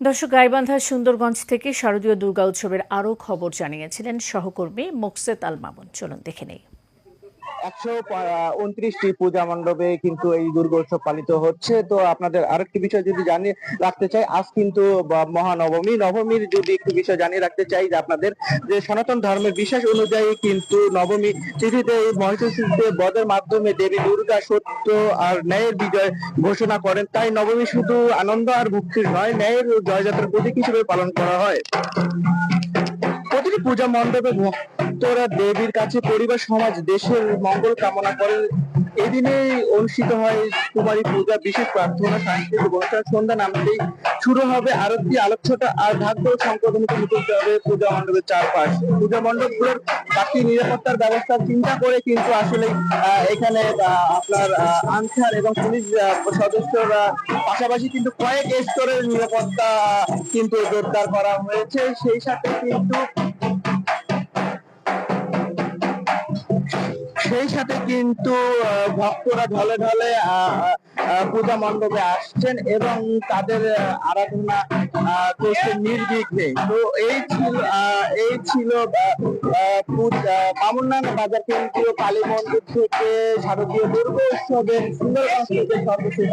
দর্শক গাইবান্ধা সুন্দরগঞ্জ থেকে শারদীয় দুর্গা উৎসবের আরও খবর জানিয়েছিলেন সহকর্মী মোকসেদ আল মামুন। চলুন দেখে নেই। একশো উনত্রিশটি পূজা মণ্ডপে কিন্তু এই দুর্গোৎসব পালিত হচ্ছে। তো আপনাদের আরেকটি বিষয় যদি জানিয়ে রাখতে চাই, আজ কিন্তু মহানবমী। নবমীর যদি একটু বিষয় জানিয়ে রাখতে চাই যে আপনাদের, যে সনাতন ধর্মের বিশ্বাস অনুযায়ী কিন্তু নবমী তিথিতে এই মহিষাসুরকে বধের মাধ্যমে দেবী দুর্গা সত্য আর ন্যায়ের বিজয় ঘোষণা করেন। তাই নবমী শুধু আনন্দ আর মুক্তির নয়, ন্যায়ের জয়যাত্রার প্রতীক হিসেবে পালন করা হয়। প্রতিটি পূজা মণ্ডপে ভক্তরা দেবীর কাছে পরিবার, সমাজ, দেশের মঙ্গল কামনা করেন এদিনে অনুষ্ঠিত হয় কুমারী পূজা, বিশেষ প্রার্থনা, সাংস্কৃতিক অনুষ্ঠান। সন্ধ্যা নামতেই শুরু হবে আরতি আলোচ্যতা আর ভাগ্য সংশোধনীতে মুখরিত হবে পূজা মণ্ডপের চারপাশ। পূজা মণ্ডপগুলোর বাকি নিরাপত্তার ব্যবস্থা চিন্তা করে কিন্তু আসলে এখানে আপনার আনসার এবং পুলিশ সদস্যরা পাশাপাশি কিন্তু কয়েক স্তরের নিরাপত্তা কিন্তু জোরদার করা হয়েছে। সেই সাথে কিন্তু সেই সাথে কিন্তু ভক্তরা ঢলে ঢলে পূজা মণ্ডপে আসছেন এবং তাদের আরাধনা করছে নির্বিঘ্নে। তো এই ছিল এই ছিল মামুন্নান বাজার কেন্দ্রীয় কালী মন্দির থেকে শারদীয় দুর্গোৎসবের সুন্দরগঞ্জ থেকে সর্বশেষ